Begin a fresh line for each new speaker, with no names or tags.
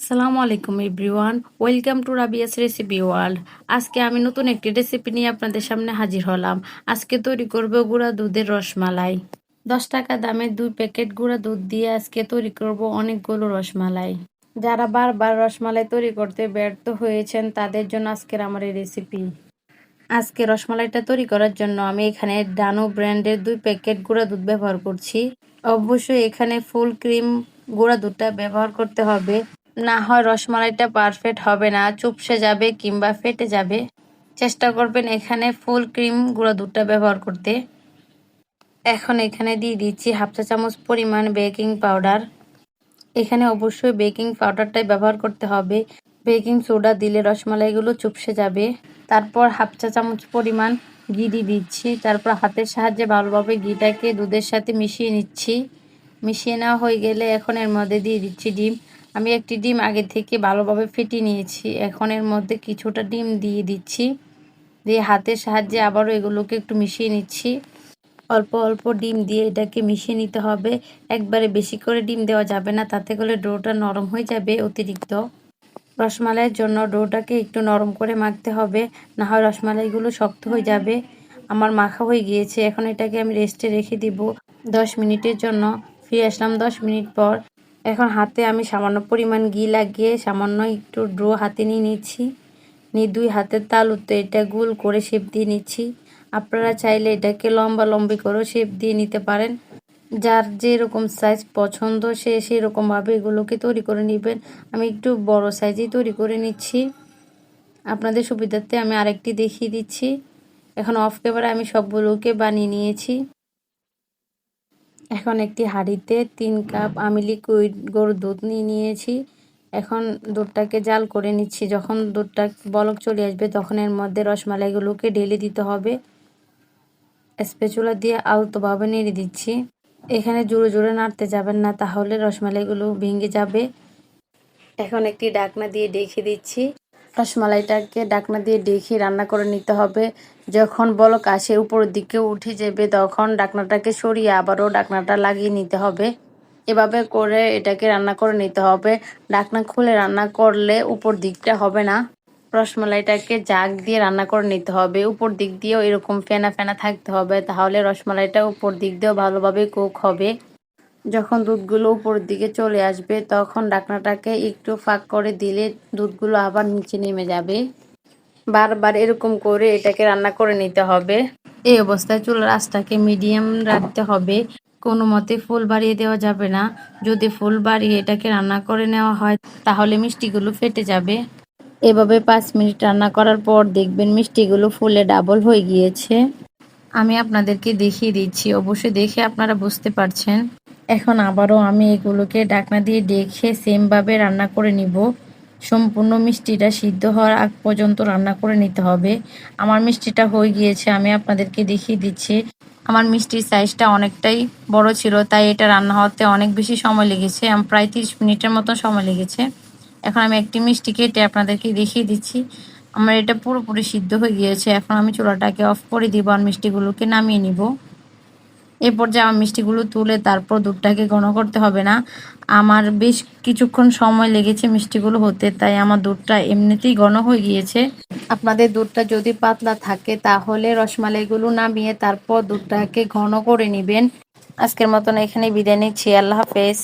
আসসালামু আলাইকুম everyone, welcome to Rabia's recipe world. আজকে আমি নতুন একটি রেসিপি নিয়ে আপনাদের সামনে হাজির হলাম। আজকে তৈরি করব গুঁড়া দুধের রসমালাই। দশ টাকা দামের দুই প্যাকেট গুঁড়া দুধ দিয়ে আজকে তৈরি করব অনেকগুলো রসমালাই। যারা বারবার রসমালাই তৈরি করতে ব্যর্থ হয়েছেন, তাদের জন্য আজকের আমার এই রেসিপি। আজকে রসমালাইটা তৈরি করার জন্য আমি এখানে ডানো ব্র্যান্ডের দুই প্যাকেট গুঁড়া দুধ ব্যবহার করছি। অবশ্যই এখানে ফুল ক্রিম গুঁড়া দুধটা ব্যবহার করতে হবে। না হয় রসমালাইটা পারফেক্ট হবে না, চুপসে যাবে কিংবা ফেটে যাবে। চেষ্টা করবেন এখানে ফুল ক্রিম গুঁড়া দুধটা ব্যবহার করতে। এখন এখানে দিয়ে দিচ্ছি হাফ চা চামচ পরিমাণ বেকিং পাউডার এখানে অবশ্যই বেকিং পাউডারটাই ব্যবহার করতে হবে। বেকিং সোডা দিলে রসমালাইগুলো চুপসে যাবে। তারপর হাফ চা চামচ পরিমাণ ঘি দিয়ে দিচ্ছি। তারপর হাতের সাহায্যে ভালোভাবে ঘিটাকে দুধের সাথে মিশিয়ে নিচ্ছি। মিশিয়ে নেওয়া হয়ে গেলে এখন এর মধ্যে দিয়ে দিচ্ছি ডিম। আমি একটি ডিম আগে থেকে ভালোভাবে ফেটিয়ে নিয়েছি। এখন এর মধ্যে কিছুটা ডিম দিয়ে দিচ্ছি। দিয়ে হাতের সাহায্যে আবারও এগুলোকে একটু মিশিয়ে নিচ্ছি। অল্প অল্প ডিম দিয়ে এটাকে মিশিয়ে নিতে হবে। একবারে বেশি করে ডিম দেওয়া যাবে না, তাতে করে ডোটা নরম হয়ে যাবে অতিরিক্ত। রসমালাইয়ের জন্য ডোটাকে একটু নরম করে মাখতে হবে, না হয় রসমালাইগুলো শক্ত হয়ে যাবে। আমার মাখা হয়ে গিয়েছে, এখন এটাকে আমি রেস্টে রেখে দিব দশ মিনিটের জন্য। ফিরে আসলাম দশ মিনিট পর। এখন হাতে আমি সামান্য পরিমাণ ঘি লাগিয়ে সামান্য একটু ড্রো হাতে নিয়ে নিচ্ছি। নিয়ে দুই হাতের তালুতে এটা গুল করে শেপ দিয়ে নিচ্ছি। আপনারা চাইলে এটাকে লম্বা লম্বি করেও শেপ দিয়ে নিতে পারেন। যার যেরকম সাইজ পছন্দ, সে সেরকমভাবে এগুলোকে তৈরি করে নেবেন। আমি একটু বড় সাইজেই তৈরি করে নিচ্ছি। আপনাদের সুবিধার্থে আমি আরেকটি দেখিয়ে দিচ্ছি। এখন অফ ক্যামেরা আমি সবগুলোকে বানিয়ে নিয়েছি। এখন একটি হাঁড়িতে তিন কাপ আমি লিকুইড গরুর দুধ নিয়ে নিয়েছি। এখন দুধটাকে জাল করে নিচ্ছি। যখন দুধটা বলক চলে আসবে, তখন এর মধ্যে রসমালাইগুলোকে ঢেলে দিতে হবে। স্পেচুলা দিয়ে আলতোভাবে নেড়ে দিচ্ছি। এখানে জোরে জোরে নাড়তে যাবেন না, তাহলে রসমালাইগুলো ভেঙে যাবে। এখন একটি ডাকনা দিয়ে ডেকে দিচ্ছি। রসমালাইটাকে ডাকনা দিয়ে ডেকে রান্না করে নিতে হবে। যখন বলক আসে উপরের দিকে উঠে যাবে, তখন ডাকনাটাকে সরিয়ে আবারও ডাকনাটা লাগিয়ে নিতে হবে। এভাবে করে এটাকে রান্না করে নিতে হবে। ডাকনা খুলে রান্না করলে উপর দিকটা হবে না। রসমালাইটাকে জাগ দিয়ে রান্না করে নিতে হবে। উপর দিক দিয়েও এরকম ফেনা ফেনা থাকতে হবে, তাহলে রসমালাইটা উপর দিক দিয়েও ভালোভাবে কুক হবে। যখন দুধগুলো উপরের দিকে চলে আসবে, তখন ডাকনাটাকে একটু ফাঁক করে দিলে দুধগুলো আবার নিচে নেমে যাবে। বারবার এরকম করে এটাকে রান্না করে নিতে হবে। এই অবস্থায় চুলার আঁচটাকে মিডিয়াম রাখতে হবে। কোনো মতে ফুল বাড়িয়ে দেওয়া যাবে না। যদি ফুল বাড়িয়ে এটাকে রান্না করে নেওয়া হয়, তাহলে মিষ্টিগুলো ফেটে যাবে। এভাবে পাঁচ মিনিট রান্না করার পর দেখবেন মিষ্টিগুলো ফুলে ডাবল হয়ে গিয়েছে। আমি আপনাদেরকে দেখিয়ে দিচ্ছি, অবশ্যই দেখে আপনারা বুঝতে পারছেন। এখন আবারও আমি এগুলোকে ডাকনা দিয়ে দেখে সেমভাবে রান্না করে নিব। সম্পূর্ণ মিষ্টিটা সিদ্ধ হওয়ার আগ পর্যন্ত রান্না করে নিতে হবে। আমার মিষ্টিটা হয়ে গিয়েছে, আমি আপনাদেরকে দেখিয়ে দিচ্ছি। আমার মিষ্টির সাইজটা অনেকটাই বড় ছিল, তাই এটা রান্না হতে অনেক বেশি সময় লেগেছে প্রায় তিরিশ মিনিটের মতো সময় লেগেছে। এখন আমি একটি মিষ্টি কেটে আপনাদেরকে দেখিয়ে দিচ্ছি। আমার এটা পুরোপুরি সিদ্ধ হয়ে গিয়েছে, এখন আমি চুলাটাকে অফ করে দিব আর মিষ্টিগুলোকে নামিয়ে নিব। এরপর যে আমার মিষ্টিগুলো তুলে তারপর দুধটাকে ঘন করতে হবে না। আমার বেশ কিছুক্ষণ সময় লেগেছে মিষ্টিগুলো হতে, তাই আমার দুধটা এমনিতেই ঘন হয়ে গিয়েছে। আপনাদের দুধটা যদি পাতলা থাকে, তাহলে রসমালাইগুলো নামিয়ে তারপর দুধটাকে ঘন করে নেবেন। আজকের মতন এখানে বিদায় নিচ্ছি। আল্লাহ হাফেজ।